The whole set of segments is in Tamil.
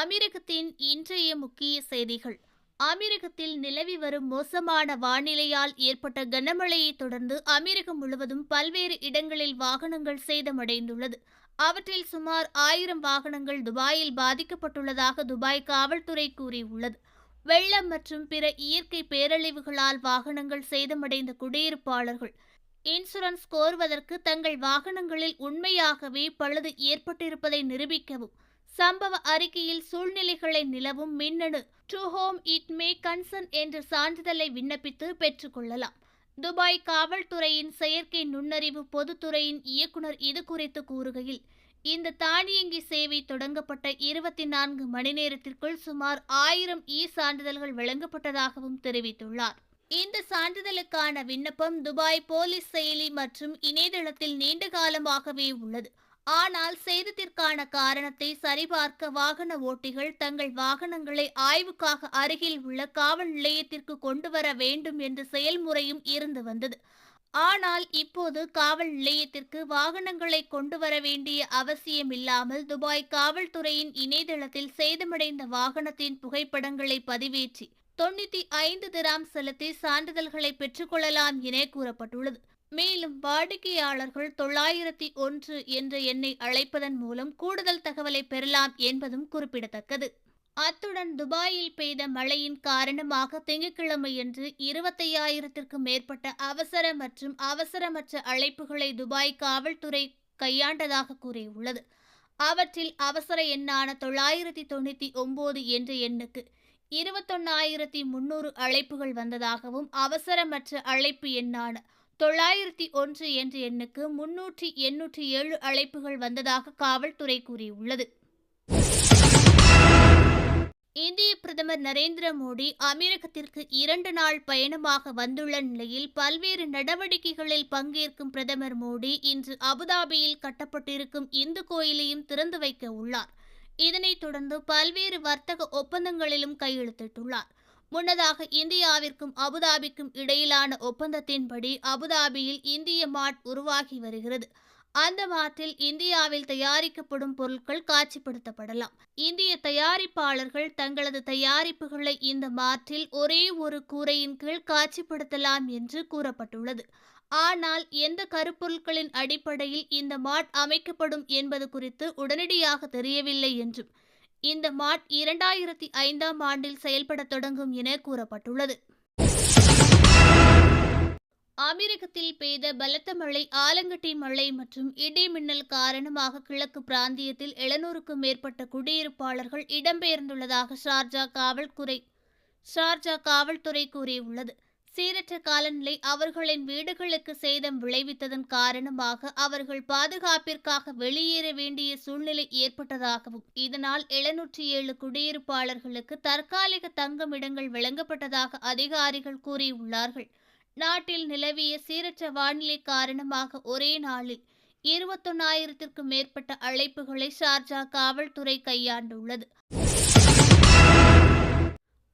அமீரகத்தின் இன்றைய முக்கிய செய்திகள். அமீரகத்தில் நிலவி வரும் மோசமான வானிலையால் ஏற்பட்ட கனமழையை தொடர்ந்து அமீரகம் முழுவதும் பல்வேறு இடங்களில் வாகனங்கள் சேதமடைந்துள்ளது. அவற்றில் சுமார் ஆயிரம் வாகனங்கள் துபாயில் பாதிக்கப்பட்டுள்ளதாக துபாய் காவல்துறை கூறியுள்ளது. வெள்ளம் மற்றும் பிற இயற்கை பேரழிவுகளால் வாகனங்கள் சேதமடைந்த குடியிருப்பாளர்கள். இன்சூரன்ஸ் கோருவதற்கு தங்கள் வாகனங்களில் உண்மையாகவே பழுது ஏற்பட்டிருப்பதை நிரூபிக்கவும் சம்பவ அறிக்கையில் சூழ்நிலைகளை நிலவும் மின்னணு to home it may concern என்ற சான்றிதழை விண்ணப்பித்து பெற்றுக்கொள்ளலாம் துபாய் காவல்துறையின் செயற்கை நுண்ணறிவு பொதுத்துறையின் இயக்குனர் இது குறித்து கூறுகையில் இந்த தானியங்கி சேவை தொடங்கப்பட்ட இருபத்தி நான்கு மணி நேரத்திற்குள் சுமார் ஆயிரம் இ சான்றிதழ்கள் வழங்கப்பட்டதாகவும் தெரிவித்துள்ளார். இந்த சான்றிதழுக்கான விண்ணப்பம் துபாய் போலீஸ் செயலி மற்றும் இணையதளத்தில் நீண்ட காலமாகவே உள்ளது. ஆனால் சேதத்திற்கான காரணத்தை சரிபார்க்க வாகன ஓட்டிகள் தங்கள் வாகனங்களை ஆய்வுக்காக அருகில் உள்ள காவல் நிலையத்திற்கு கொண்டு வர வேண்டும் என்ற செயல்முறையும் இருந்து வந்தது. ஆனால் இப்போது காவல் நிலையத்திற்கு வாகனங்களை கொண்டு வர வேண்டிய அவசியமில்லாமல் துபாய் காவல்துறையின் இணையதளத்தில் சேதமடைந்த வாகனத்தின் புகைப்படங்களை பதிவேற்றி தொண்ணூத்தி ஐந்து திராம் செலுத்தி சான்றிதழ்களை பெற்றுக்கொள்ளலாம் என கூறப்பட்டுள்ளது. மேலும் வாடிக்கையாளர்கள் தொள்ளாயிரத்தி ஒன்று என்ற எண்ணை அழைப்பதன் மூலம் கூடுதல் தகவலை பெறலாம் என்பதும் குறிப்பிடத்தக்கது. அத்துடன் துபாயில் பெய்த மழையின் காரணமாக திங்கட்கிழமையன்று இருபத்தையாயிரத்திற்கும் மேற்பட்ட அவசர மற்றும் அவசரமற்ற அழைப்புகளை துபாய் காவல்துறை கையாண்டதாக கூறியுள்ளது. அவற்றில் அவசர எண்ணான தொள்ளாயிரத்தி தொண்ணூற்றி ஒன்பது என்ற எண்ணுக்கு இருபத்தொன்னாயிரத்தி முன்னூறு அழைப்புகள் வந்ததாகவும் அவசரமற்ற அழைப்பு எண்ணான தொள்ளாயிரத்தி ஒன்று என்ற எண்ணுக்கு முன்னூற்றி எண்ணூற்றி ஏழு அழைப்புகள் வந்ததாக காவல்துறை கூறியுள்ளது. இந்திய பிரதமர் நரேந்திர மோடி அமீரகத்திற்கு இரண்டு நாள் பயணமாக வந்துள்ள நிலையில் பல்வேறு நடவடிக்கைகளில் பங்கேற்கும் பிரதமர் மோடி இன்று அபுதாபியில் கட்டப்பட்டிருக்கும் இந்து கோயிலையும் திறந்து வைக்க உள்ளார். இதனைத் தொடர்ந்து பல்வேறு வர்த்தக ஒப்பந்தங்களிலும் கையெழுத்திட்டுள்ளார். முன்னதாக இந்தியாவிற்கும் அபுதாபிக்கும் இடையிலான ஒப்பந்தத்தின்படி அபுதாபியில் இந்திய மாட் உருவாகி வருகிறது. அந்த மார்ட்டில் இந்தியாவில் தயாரிக்கப்படும் பொருட்கள் காட்சிப்படுத்தப்படலாம். இந்திய தயாரிப்பாளர்கள் தங்களது தயாரிப்புகளை இந்த மார்ட்டில் ஒரே ஒரு கூரையின் கீழ் காட்சிப்படுத்தலாம் என்று கூறப்பட்டுள்ளது. ஆனால் எந்த கருப்பொருட்களின் அடிப்படையில் இந்த மாட் அமைக்கப்படும் என்பது குறித்து உடனடியாக தெரியவில்லை என்றும் இந்த மாட் இரண்டாயிரத்தி ஐந்தாம் ஆண்டில் செயல்பட தொடங்கும் என கூறப்பட்டுள்ளது. அமெரிக்கத்தில் பெய்த பலத்த மழை ஆலங்கட்டி மழை மற்றும் இடி மின்னல் காரணமாக கிழக்கு பிராந்தியத்தில் எழுநூறுக்கும் மேற்பட்ட குடியிருப்பாளர்கள் இடம்பெயர்ந்துள்ளதாக ஷார்ஜா காவல்துறை ஷார்ஜா காவல்துறை கூறியுள்ளது. சீரற்ற காலநிலை அவர்களின் வீடுகளுக்கு சேதம் விளைவித்ததன் காரணமாக அவர்கள் பாதுகாப்பிற்காக வெளியேற வேண்டிய சூழ்நிலை ஏற்பட்டதாகவும் இதனால் எழுநூற்றி ஏழு குடியிருப்பாளர்களுக்கு தற்காலிக தங்குமிடங்கள் வழங்கப்பட்டதாக அதிகாரிகள் கூறியுள்ளார்கள். நாட்டில் நிலவிய சீரற்ற வானிலை காரணமாக ஒரே நாளில் இருபத்தொன்னாயிரத்திற்கும் மேற்பட்ட அழைப்புகளை ஷார்ஜா காவல்துறை கையாண்டுள்ளது.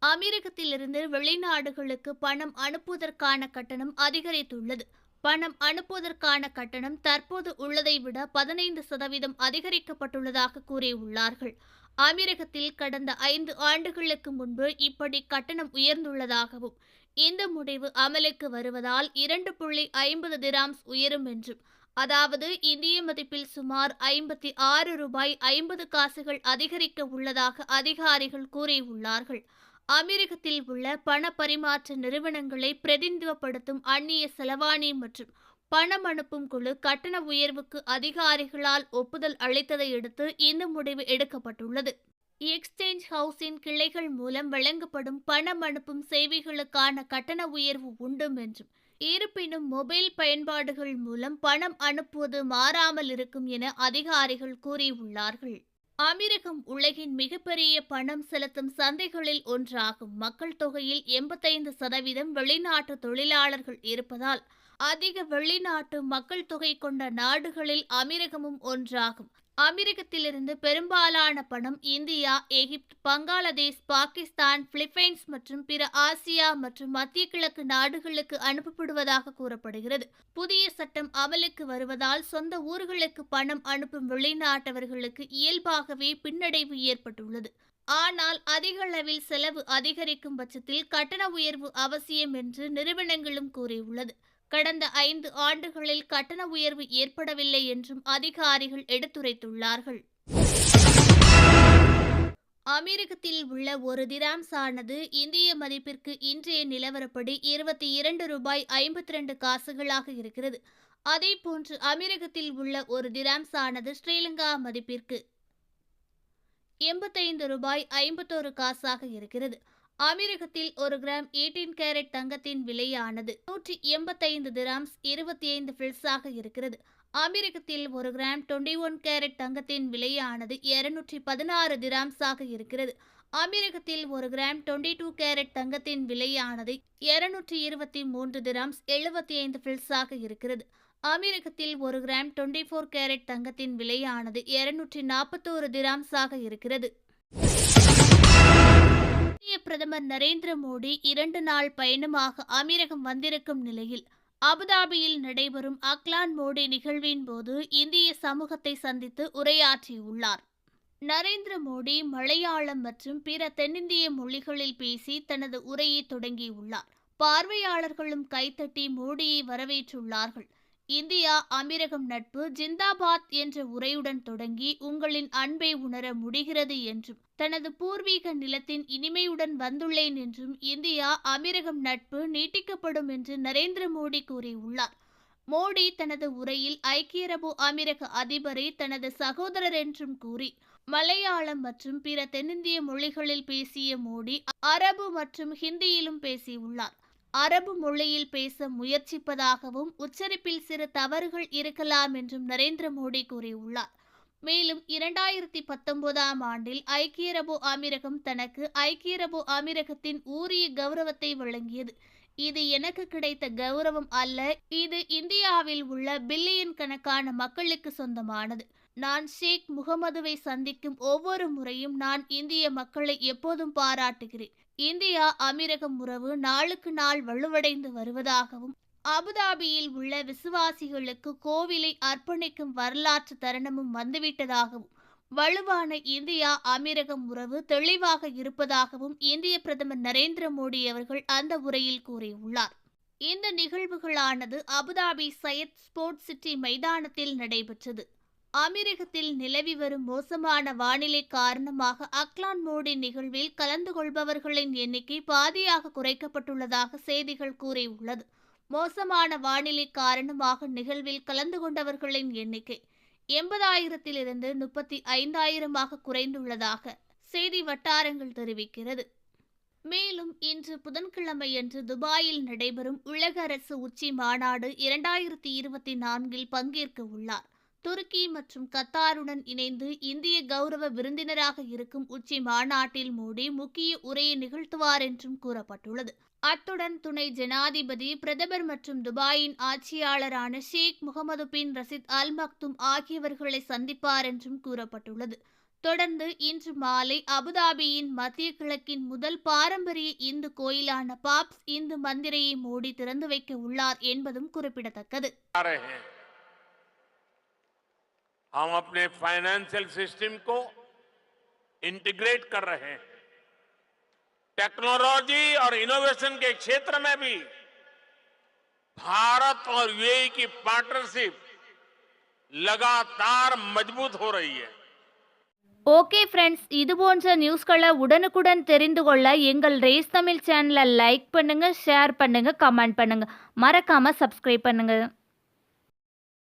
அமீரகத்திலிருந்து வெளிநாடுகளுக்கு பணம் அனுப்புவதற்கான கட்டணம் அதிகரித்துள்ளது. பணம் அனுப்புவதற்கான கட்டணம் தற்போது உள்ளதை விட பதினைந்து சதவீதம் அதிகரிக்கப்பட்டுள்ளதாக கூறியுள்ளார்கள். அமீரகத்தில் கடந்த ஐந்து ஆண்டுகளுக்கு முன்பு இப்படி கட்டணம் உயர்ந்துள்ளதாகவும் இந்த முடிவு அமலுக்கு வருவதால் இரண்டு புள்ளி ஐம்பது திராம்ஸ் உயரும் என்றும் அதாவது இந்திய மதிப்பில் சுமார் ஐம்பத்தி ஆறு ரூபாய் ஐம்பது காசுகள் அதிகரிக்க உள்ளதாக அதிகாரிகள் கூறியுள்ளார்கள். அமெரிக்கத்தில் உள்ள பண பரிமாற்ற நிறுவனங்களை பிரதிநிதித்துவப்படுத்தும் அந்நிய செலவாணி மற்றும் பணம் அனுப்பும் குழு கட்டண உயர்வுக்கு அதிகாரிகளால் ஒப்புதல் அளித்ததை அடுத்து இந்த முடிவு எடுக்கப்பட்டுள்ளது. எக்ஸ்சேஞ்ச் ஹவுஸின் கிளைகள் மூலம் வழங்கப்படும் பணம் அனுப்பும் சேவைகளுக்கான கட்டண உயர்வு உண்டும் என்றும் இருப்பினும் மொபைல் பயன்பாடுகள் மூலம் பணம் அனுப்புவது மாறாமல் இருக்கும் என அதிகாரிகள் கூறியுள்ளார்கள். அமீரகம் உலகின் மிகப்பெரிய பணம் செலுத்தும் சந்தைகளில் ஒன்றாகும். மக்கள் தொகையில் எண்பத்தைந்து சதவீதம் வெளிநாட்டு தொழிலாளர்கள் இருப்பதால் அதிக வெளிநாட்டு மக்கள் தொகை கொண்ட நாடுகளில் அமீரகமும் ஒன்றாகும். அமெரிக்கத்திலிருந்து பெரும்பாலான பணம் India Egypt Bangladesh Pakistan Philippines மற்றும் பிற ஆசியா மற்றும் மத்திய கிழக்கு நாடுகளுக்கு அனுப்பப்படுவதாக கூறப்படுகிறது. புதிய சட்டம் அமலுக்கு வருவதால் சொந்த ஊர்களுக்கு பணம் அனுப்பும் வெளிநாட்டவர்களுக்கு இயல்பாகவே பின்னடைவு ஏற்பட்டுள்ளது. ஆனால் அதிக அளவில் செலவு அதிகரிக்கும் பட்சத்தில் கட்டண உயர்வு அவசியம் என்று நிறுவனங்களும் கூறியுள்ளது. கடந்த ஐந்து ஆண்டுகளில் கட்டண உயர்வு ஏற்படவில்லை என்றும் அதிகாரிகள் எடுத்துரைத்துள்ளார்கள். அமெரிக்கத்தில் உள்ள ஒரு திராம்ஸ் ஆனது இந்திய மதிப்பிற்கு இன்றைய நிலவரப்படி இருபத்தி இரண்டு ரூபாய் ஐம்பத்தி ரெண்டு காசுகளாக இருக்கிறது. அதே போன்று அமெரிக்கத்தில் உள்ள ஒரு திராம்ஸ் ஆனது ஸ்ரீலங்கா மதிப்பிற்கு எண்பத்தைந்து ரூபாய் ஐம்பத்தோரு காசாக இருக்கிறது. அமீரகத்தில் ஒரு கிராம் எயிட்டீன் கேரட் தங்கத்தின் விலையானது நூற்றி எண்பத்தைந்து திராம்ஸ் இருபத்தி ஐந்து பில்ஸாக இருக்கிறது. அமெரிக்கத்தில் ஒரு கிராம் டுவெண்ட்டி ஒன் கேரட் தங்கத்தின் விலையானது இருநூற்றி பதினாறு திராம்ஸாக இருக்கிறது. அமெரிக்கத்தில் ஒரு கிராம் டுவெண்ட்டி டூ கேரட் தங்கத்தின் விலையானது இருநூற்றி இருபத்தி மூன்று திராம்ஸ் எழுபத்தி ஐந்து பில்ஸாக இருக்கிறது. அமெரிக்கத்தில் ஒரு கிராம் டுவெண்ட்டி ஃபோர் கேரட் தங்கத்தின் விலையானது இருநூற்றி நாற்பத்தோரு திராம்ஸாக இருக்கிறது. இந்திய பிரதமர் நரேந்திர மோடி இரண்டு நாள் பயணமாக அமீரகம் வந்திருக்கும் நிலையில் அபுதாபியில் நடைபெறும் அக்லான் மோடி நிகழ்வின் போது இந்திய சமூகத்தை சந்தித்து உரையாற்றியுள்ளார். நரேந்திர மோடி மலையாளம் மற்றும் பிற தென்னிந்திய மொழிகளில் பேசி தனது உரையை தொடங்கியுள்ளார். பார்வையாளர்களும் கைத்தட்டி மோடியை வரவேற்றுள்ளார்கள். இந்தியா அமீரகம் நட்பு ஜிந்தாபாத் என்ற உரையுடன் தொடங்கி உங்களின் அன்பை உணர முடிகிறது என்றும் தனது பூர்வீக நிலத்தின் இனிமையுடன் வந்துள்ளேன் என்றும் இந்தியா அமீரகம் நட்பு நீட்டிக்கப்படும் என்று நரேந்திர மோடி கூறியுள்ளார். மோடி தனது உரையில் ஐக்கிய அரபு அமீரக அதிபரை தனது சகோதரர் என்றும் கூறி மலையாளம் மற்றும் பிற தென்னிந்திய மொழிகளில் பேசிய மோடி அரபு மற்றும் ஹிந்தியிலும் பேசியுள்ளார். அரபு மொழியில் பேச முயற்சிப்பதாகவும் உச்சரிப்பில் சிறு தவறுகள் இருக்கலாம் என்றும் நரேந்திர மோடி கூறியுள்ளார். மேலும் இரண்டாயிரத்தி பத்தொன்பதாம் ஆண்டில் ஐக்கிய அரபு அமீரகம் தனக்கு ஐக்கிய அரபு அமீரகத்தின் ஊரிய கௌரவத்தை வழங்கியது. இது எனக்கு கிடைத்த கௌரவம் அல்ல இது இந்தியாவில் உள்ள பில்லியன் கணக்கான மக்களுக்கு சொந்தமானது. நான் ஷேக் முகமதுவை சந்திக்கும் ஒவ்வொரு முறையும் நான் இந்திய மக்களை எப்போதும் பாராட்டுகிறேன். இந்தியா அமீரகம் உறவு நாளுக்கு நாள் வலுவடைந்து வருவதாகவும் அபுதாபியில் உள்ள விசுவாசிகளுக்கு கோவிலை அர்ப்பணிக்கும் வரலாற்று தருணமும் வந்துவிட்டதாகவும் வலுவான இந்தியா அமீரகம் உறவு தெளிவாக இருப்பதாகவும் இந்திய பிரதமர் நரேந்திர மோடி அவர்கள் அந்த உரையில் கூறியுள்ளார். இந்த நிகழ்வுகளானது Abu Dhabi Zayed sports city மைதானத்தில் நடைபெற்றது. அமெரிக்கத்தில் நிலவி வரும் மோசமான வானிலை காரணமாக அக்லான் மோடி நிகழ்வில் கலந்து கொள்பவர்களின் எண்ணிக்கை பாதியாக குறைக்கப்பட்டுள்ளதாக செய்திகள் கூறியுள்ளது. மோசமான வானிலை காரணமாக நிகழ்வில் கலந்து கொண்டவர்களின் எண்ணிக்கை எண்பதாயிரத்திலிருந்து முப்பத்தி ஐந்தாயிரமாக குறைந்துள்ளதாக செய்தி வட்டாரங்கள் தெரிவிக்கிறது. மேலும் இன்று புதன்கிழமையன்று துபாயில் நடைபெறும் உலக அரசு உச்சி மாநாடு இரண்டாயிரத்தி இருபத்தி நான்கில் பங்கேற்க உள்ளார். துருக்கி மற்றும் கத்தாருடன் இணைந்து இந்திய கௌரவ விருந்தினராக இருக்கும் உச்சி மாநாட்டில் மோடி முக்கிய உரையை நிகழ்த்துவார் என்றும் கூறப்பட்டுள்ளது. அத்துடன் துணை ஜனாதிபதி பிரதமர் மற்றும் துபாயின் ஆட்சியாளரான ஷேக் முகமது பின் ரசித் அல் மக்தும் ஆகியவர்களை சந்திப்பார் என்றும் கூறப்பட்டுள்ளது. தொடர்ந்து இன்று மாலை அபுதாபியின் மத்திய கிழக்கின் முதல் பாரம்பரிய இந்து கோயிலான பாப்ஸ் இந்து மந்திரையை மோடி திறந்து வைக்க உள்ளார் என்பதும் குறிப்பிடத்தக்கது. हम अपने फाइनेंशियल सिस्टम को इंटीग्रेट कर रहे हैं टेक्नोलॉजी और इनोवेशन के क्षेत्र में भी भारत और यूएई की पार्टनरशिप लगातार मजबूत हो रही है ஓகே ஃப்ரெண்ட்ஸ் இது போன்ற நியூஸ்களை உடனுக்குடன் தெரிந்து கொள்ள எங்கள் ரேஸ் தமிழ் சேனலை லைக் பண்ணுங்கள் ஷேர் பண்ணுங்கள் கமெண்ட் பண்ணுங்கள் மறக்காமல் சப்ஸ்கிரைப் பண்ணுங்கள்